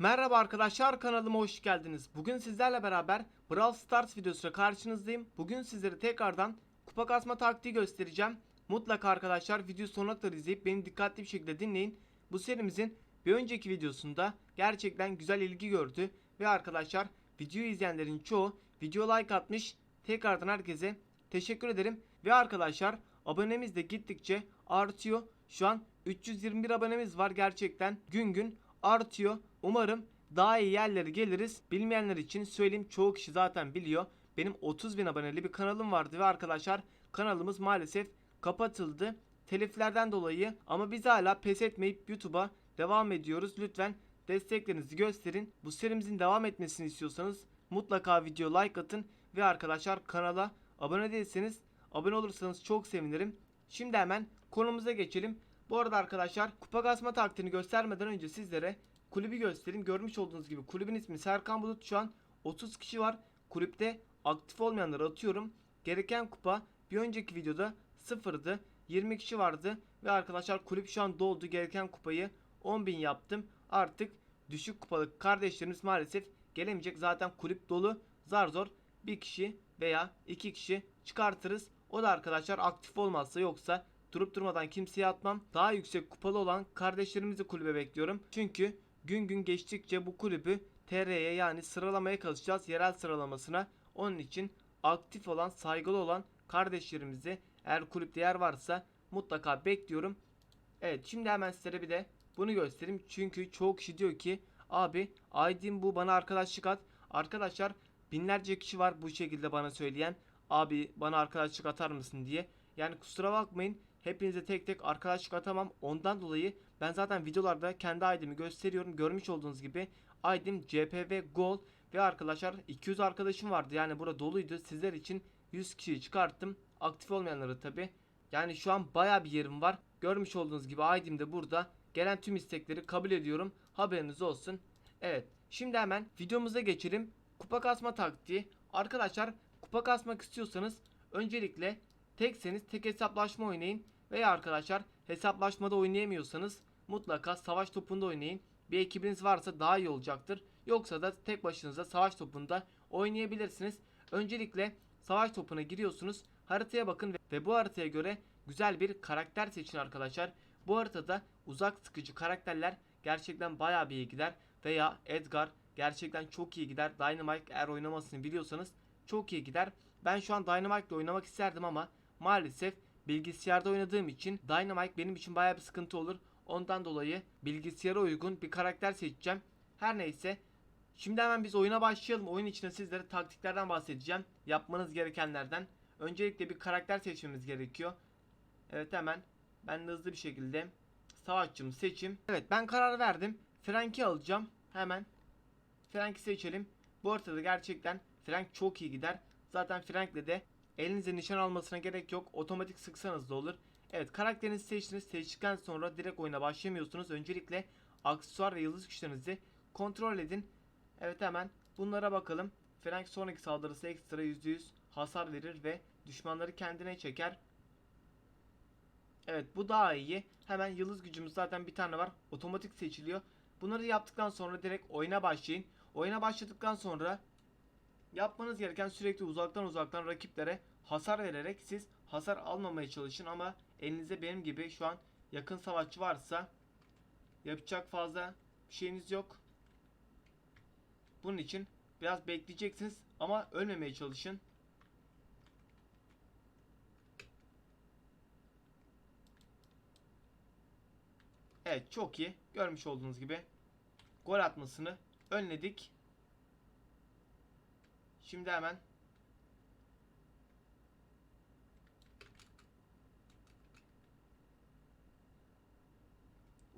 Merhaba arkadaşlar kanalıma hoş geldiniz. Bugün sizlerle beraber Brawl Stars videosuyla karşınızdayım. Bugün sizlere tekrardan kupa kasma taktiği göstereceğim. Mutlaka arkadaşlar videoyu sonuna kadar izleyip beni dikkatli bir şekilde dinleyin. Bu serimizin bir önceki videosunda gerçekten güzel ilgi gördü. Ve arkadaşlar videoyu izleyenlerin çoğu video like atmış. Tekrardan herkese teşekkür ederim. Ve arkadaşlar abonemiz de gittikçe artıyor. Şu an 321 abonemiz var gerçekten gün gün artıyor. Umarım daha iyi yerlere geliriz. Bilmeyenler için söyleyeyim çoğu kişi zaten biliyor. Benim 30 bin aboneli bir kanalım vardı ve arkadaşlar kanalımız maalesef kapatıldı. Teliflerden dolayı ama biz hala pes etmeyip YouTube'a devam ediyoruz. Lütfen desteklerinizi gösterin. Bu serimizin devam etmesini istiyorsanız mutlaka video like atın ve arkadaşlar kanala abone değilseniz abone olursanız çok sevinirim. Şimdi hemen konumuza geçelim. Bu arada arkadaşlar kupa kasma taktiğini göstermeden önce sizlere kulübü göstereyim. Görmüş olduğunuz gibi kulübün ismi Serkan Bulut. Şu an 30 kişi var. Kulüpte aktif olmayanları atıyorum. Gereken kupa bir önceki videoda sıfırdı. 20 kişi vardı ve arkadaşlar kulüp şu an doldu. Gereken kupayı 10.000 yaptım. Artık düşük kupalı kardeşlerimiz maalesef gelemeyecek. Zaten kulüp dolu. Zar zor bir kişi veya iki kişi çıkartırız. O da arkadaşlar aktif olmazsa yoksa durup durmadan kimseye atmam. Daha yüksek kupalı olan kardeşlerimizi kulübe bekliyorum. Çünkü gün gün geçtikçe bu kulübü TR'ye yani sıralamaya çalışacağız yerel sıralamasına. Onun için aktif olan, saygılı olan kardeşlerimizi eğer kulüpte yer varsa mutlaka bekliyorum. Evet şimdi hemen sizlere bir de bunu göstereyim. Çünkü çoğu kişi diyor ki abi ID'm bu bana arkadaşlık at. Arkadaşlar binlerce kişi var bu şekilde bana söyleyen. Abi bana arkadaşlık atar mısın diye. Yani kusura bakmayın. Hepinize tek tek arkadaşlık atamam. Ondan dolayı ben zaten videolarda kendi ID'mi gösteriyorum. Görmüş olduğunuz gibi ID'm CPV Gol ve arkadaşlar 200 arkadaşım vardı. Yani burada doluydu. Sizler için 100 kişiyi çıkarttım. Aktif olmayanları tabi. Yani şu an baya bir yerim var. Görmüş olduğunuz gibi ID'm de burada. Gelen tüm istekleri kabul ediyorum. Haberiniz olsun. Evet. Şimdi hemen videomuza geçelim. Kupa kasma taktiği. Arkadaşlar kupa kasmak istiyorsanız öncelikle tekseniz tek hesaplaşma oynayın. Veya arkadaşlar hesaplaşmada oynayamıyorsanız mutlaka savaş topunda oynayın. Bir ekibiniz varsa daha iyi olacaktır. Yoksa da tek başınıza savaş topunda oynayabilirsiniz. Öncelikle savaş topuna giriyorsunuz. Haritaya bakın ve bu haritaya göre güzel bir karakter seçin arkadaşlar. Bu haritada uzak sıkıcı karakterler gerçekten bayağı bir iyi gider. Veya Edgar gerçekten çok iyi gider. Dynamite eğer oynamasını biliyorsanız çok iyi gider. Ben şu an Dynamite ile oynamak isterdim ama maalesef bilgisayarda oynadığım için Dynamite benim için bayağı bir sıkıntı olur. Ondan dolayı bilgisayara uygun bir karakter seçeceğim. Her neyse. Şimdi hemen biz oyuna başlayalım. Oyun içinde sizlere taktiklerden bahsedeceğim. Yapmanız gerekenlerden. Öncelikle bir karakter seçmemiz gerekiyor. Evet hemen ben de hızlı bir şekilde savaşçımı seçeyim. Evet ben karar verdim. Frank'i alacağım. Hemen Frank'i seçelim. Bu ortada gerçekten Frank çok iyi gider. Zaten Frank'le de elinize nişan almasına gerek yok. Otomatik sıksanız da olur. Evet karakterinizi seçtiniz. Seçtikten sonra direkt oyuna başlamıyorsunuz. Öncelikle aksesuar ve yıldız güçlerinizi kontrol edin. Evet hemen bunlara bakalım. Frank sonraki saldırısı ekstra %100 hasar verir ve düşmanları kendine çeker. Evet bu daha iyi. Hemen yıldız gücümüz zaten bir tane var. Otomatik seçiliyor. Bunları yaptıktan sonra direkt oyuna başlayın. Oyuna başladıktan sonra yapmanız gereken sürekli uzaktan uzaktan rakiplere hasar vererek siz hasar almamaya çalışın ama elinizde benim gibi şu an yakın savaşçı varsa yapacak fazla bir şeyiniz yok. Bunun için biraz bekleyeceksiniz ama ölmemeye çalışın. Evet çok iyi. Görmüş olduğunuz gibi gol atmasını önledik. Şimdi hemen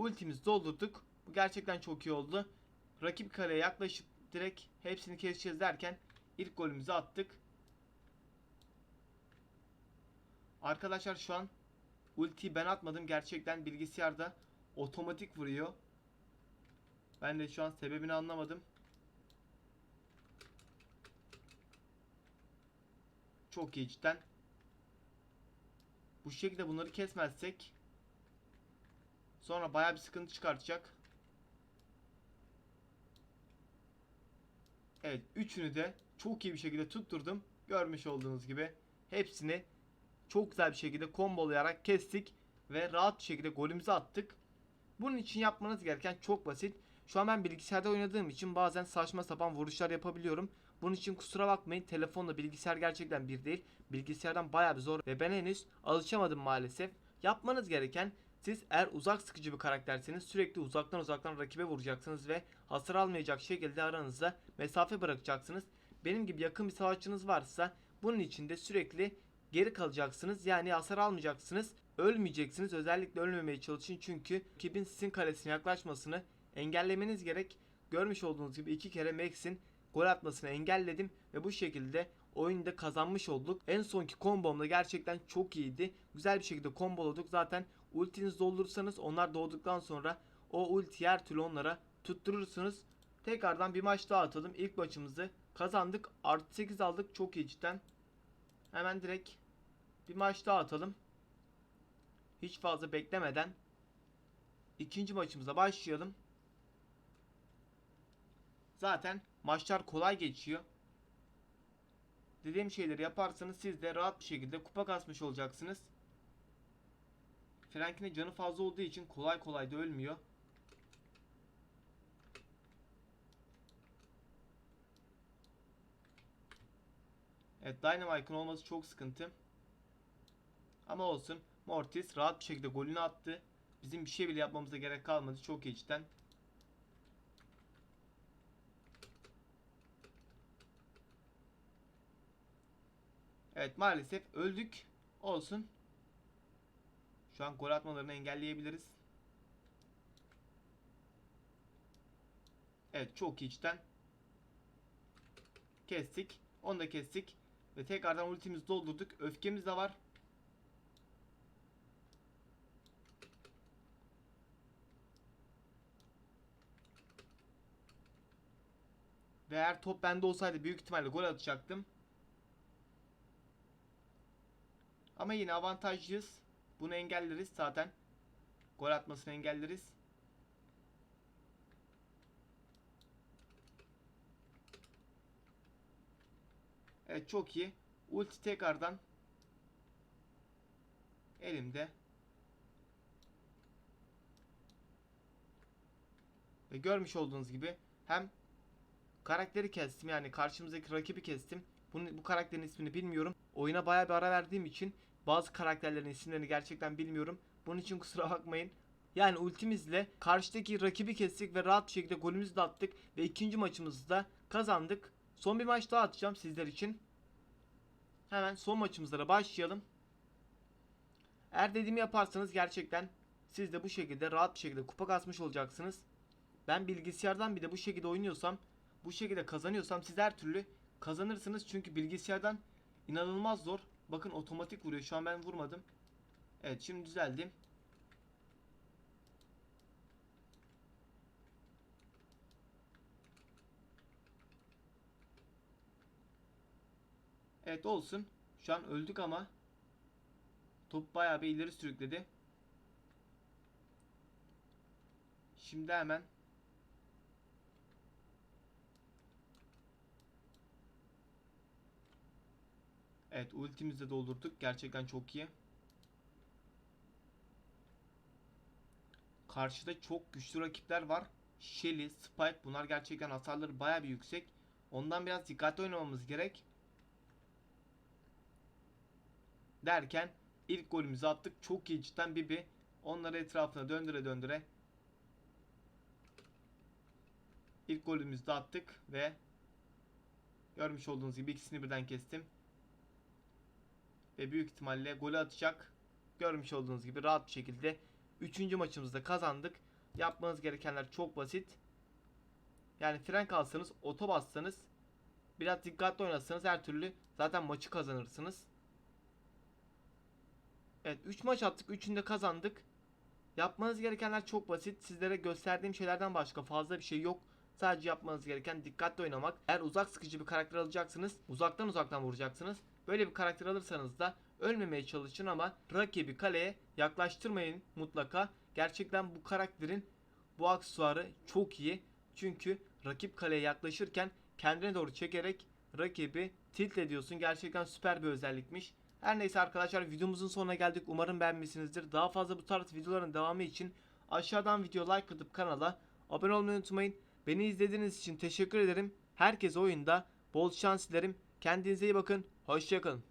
ultimizi doldurduk. Bu gerçekten çok iyi oldu. Rakip kaleye yaklaşıp direkt hepsini keseceğiz derken ilk golümüzü attık. Arkadaşlar şu an ultiyi ben atmadım. Gerçekten bilgisayarda otomatik vuruyor. Ben de şu an sebebini anlamadım. Çok iyi cidden. Bu şekilde bunları kesmezsek sonra baya bir sıkıntı çıkartacak. Evet üçünü de çok iyi bir şekilde tutturdum. Görmüş olduğunuz gibi hepsini çok güzel bir şekilde kombolayarak kestik ve rahat bir şekilde golümüzü attık. Bunun için yapmanız gereken çok basit. Şu an ben bilgisayarda oynadığım için bazen saçma sapan vuruşlar yapabiliyorum. Bunun için kusura bakmayın telefonla bilgisayar gerçekten bir değil. Bilgisayardan bayağı bir zor ve ben henüz alışamadım maalesef. Yapmanız gereken siz eğer uzak sıkıcı bir karakterseniz sürekli uzaktan uzaktan rakibe vuracaksınız ve hasar almayacak şekilde aranızda mesafe bırakacaksınız. Benim gibi yakın bir savaşçınız varsa bunun için de sürekli geri kalacaksınız. Yani hasar almayacaksınız. Ölmeyeceksiniz. Özellikle ölmemeye çalışın çünkü rakibin sizin kalesine yaklaşmasını engellemeniz gerek. Görmüş olduğunuz gibi iki kere Max'in gol atmasını engelledim ve bu şekilde oyunda kazanmış olduk. En sonki kombomda gerçekten çok iyiydi. Güzel bir şekilde komboladık. Zaten ultinizi doldurursanız onlar doğduktan sonra o ulti her türlü onlara tutturursunuz. Tekrardan bir maç daha atalım. İlk maçımızı kazandık. Artı 8 aldık. Çok iyi cidden. Hemen direkt bir maç daha atalım. Hiç fazla beklemeden ikinci maçımıza başlayalım. Zaten maçlar kolay geçiyor. Dediğim şeyleri yaparsanız siz de rahat bir şekilde kupa kasmış olacaksınız. Frank'in de canı fazla olduğu için kolay kolay da ölmüyor. Evet Dynamite'ın olması çok sıkıntı. Ama olsun. Mortis rahat bir şekilde golünü attı. Bizim bir şey bile yapmamıza gerek kalmadı. Çok iyi cidden. Evet maalesef öldük. Olsun. Şu an gol atmalarını engelleyebiliriz. Evet çok cidden. Kestik. Onu da kestik. Ve tekrardan ultimizi doldurduk. Öfkemiz de var. Ve eğer top bende olsaydı büyük ihtimalle gol atacaktım. Ama yine avantajlıyız. Bunu engelleriz zaten. Gol atmasını engelleriz. Evet çok iyi. Ulti tekrardan elimde. Ve görmüş olduğunuz gibi hem karakteri kestim yani karşımızdaki rakibi kestim. Bunu, bu karakterin ismini bilmiyorum. Oyuna bayağı bir ara verdiğim için bazı karakterlerin isimlerini gerçekten bilmiyorum. Bunun için kusura bakmayın. Yani ultimizle karşıdaki rakibi kestik ve rahat bir şekilde golümüzü de attık ve ikinci maçımızı da kazandık. Son bir maç daha atacağım sizler için. Hemen son maçımızlara başlayalım. Eğer dediğimi yaparsanız gerçekten siz de bu şekilde rahat bir şekilde kupa kasmış olacaksınız. Ben bilgisayardan bir de bu şekilde oynuyorsam, bu şekilde kazanıyorsam siz her türlü kazanırsınız. Çünkü bilgisayardan inanılmaz zor. Bakın otomatik vuruyor. Şu an ben vurmadım. Evet şimdi düzeldim. Evet olsun. Şu an öldük ama top bayağı bir ileri sürükledi. Şimdi hemen Evet ultimizi de doldurduk. Gerçekten çok iyi. Karşıda çok güçlü rakipler var. Shelly, Spike bunlar gerçekten hasarları baya bir yüksek. Ondan biraz dikkatli oynamamız gerek. Derken ilk golümüzü attık. Çok iyi cidden Bibi. Onları etrafına döndüre döndüre ilk golümüzü de attık ve görmüş olduğunuz gibi ikisini birden kestim. Ve büyük ihtimalle golü atacak. Görmüş olduğunuz gibi rahat bir şekilde 3. maçımızda kazandık. Yapmanız gerekenler çok basit. Yani fren kalsanız, oto bassanız, biraz dikkatli oynatsanız her türlü zaten maçı kazanırsınız. Evet 3 maç attık. 3'ünü de kazandık. Yapmanız gerekenler çok basit. Sizlere gösterdiğim şeylerden başka fazla bir şey yok. Sadece yapmanız gereken dikkatli oynamak. Eğer uzak sıkıcı bir karakter alacaksınız, uzaktan uzaktan vuracaksınız. Böyle bir karakter alırsanız da ölmemeye çalışın ama rakibi kaleye yaklaştırmayın mutlaka. Gerçekten bu karakterin bu aksesuarı çok iyi. Çünkü rakip kaleye yaklaşırken kendine doğru çekerek rakibi tilt ediyorsun. Gerçekten süper bir özellikmiş. Her neyse arkadaşlar videomuzun sonuna geldik. Umarım beğenmişsinizdir. Daha fazla bu tarz videoların devamı için aşağıdan video like atıp kanala abone olmayı unutmayın. Beni izlediğiniz için teşekkür ederim. Herkese oyunda bol şans dilerim. Kendinize iyi bakın. Hoşçakalın.